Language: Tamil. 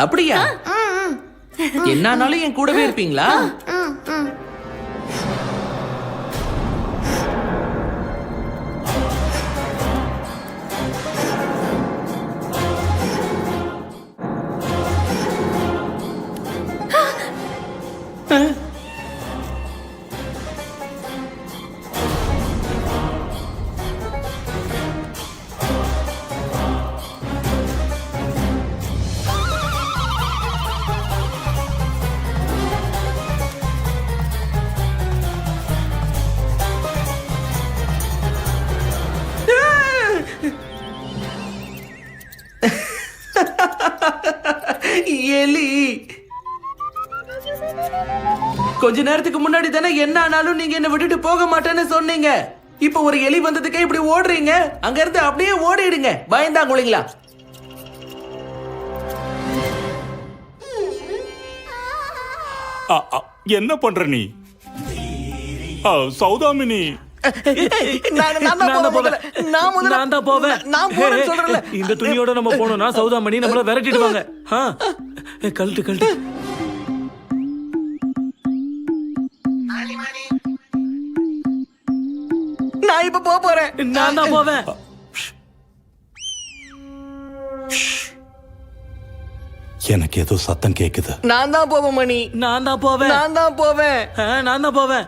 அப்படியா? என்னானாலும் என் கூடவே இருப்பீங்களா? எலி கொஞ்ச நேரத்துக்கு முன்னாடி தானே என்ன ஆனாலும் நீங்க என்ன விட்டுட்டு போக மாட்டேன்னு சொன்னீங்க. இப்ப ஒரு எலி வந்ததுக்கே இப்படி ஓடுறீங்க? அங்க இருந்து அப்படியே ஓடிடுங்க. பயந்தாங்குழிங்களா அ, அ, என்ன பண்ற நீ? சௌதாமினி. நான். நான் முதல்ல- நான் தான் போவேன். நான் போறேன்னு சொல்றேன்ல. இந்த துணியோட நம்ம போனோம்னா சௌதாமணி நம்மள விரட்டிடுவாங்க கழட்டு கழட்டு. நான் இப்ப போக போறேன். நான் தான் போவேன். எனக்கு ஏதோ சத்தம் கேக்குது. நான் தான் போவேன் மணி. நான் தான் போவேன். நான் தான் போவேன். நான் தான் போவேன்.